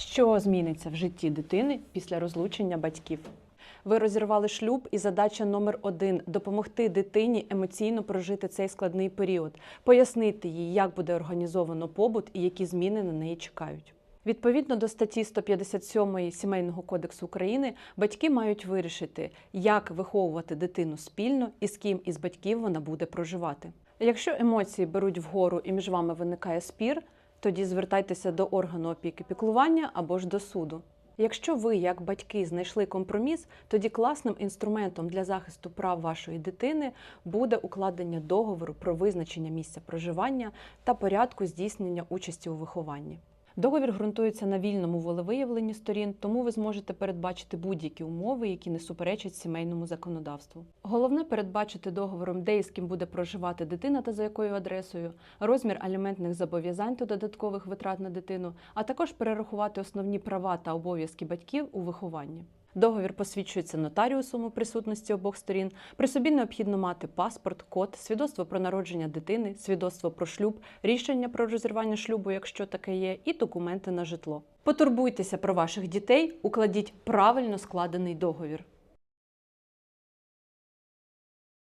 Що зміниться в житті дитини після розлучення батьків? Ви розірвали шлюб, і задача номер один допомогти дитині емоційно прожити цей складний період, пояснити їй, як буде організовано побут і які зміни на неї чекають. Відповідно до статті 157 Сімейного кодексу України, батьки мають вирішити, як виховувати дитину спільно і з ким із батьків вона буде проживати. Якщо емоції беруть вгору і між вами виникає спір, тоді звертайтеся до органу опіки піклування або ж до суду. Якщо ви, як батьки, знайшли компроміс, тоді класним інструментом для захисту прав вашої дитини буде укладення договору про визначення місця проживання та порядку здійснення участі у вихованні. Договір ґрунтується на вільному волевиявленні сторін, тому ви зможете передбачити будь-які умови, які не суперечать сімейному законодавству. Головне передбачити договором, де і з ким буде проживати дитина та за якою адресою, розмір аліментних зобов'язань та додаткових витрат на дитину, а також перерахувати основні права та обов'язки батьків у вихованні. Договір посвідчується нотаріусом у присутності обох сторін. При собі необхідно мати паспорт, код, свідоцтво про народження дитини, свідоцтво про шлюб, рішення про розірвання шлюбу, якщо таке є, і документи на житло. Потурбуйтеся про ваших дітей, укладіть правильно складений договір.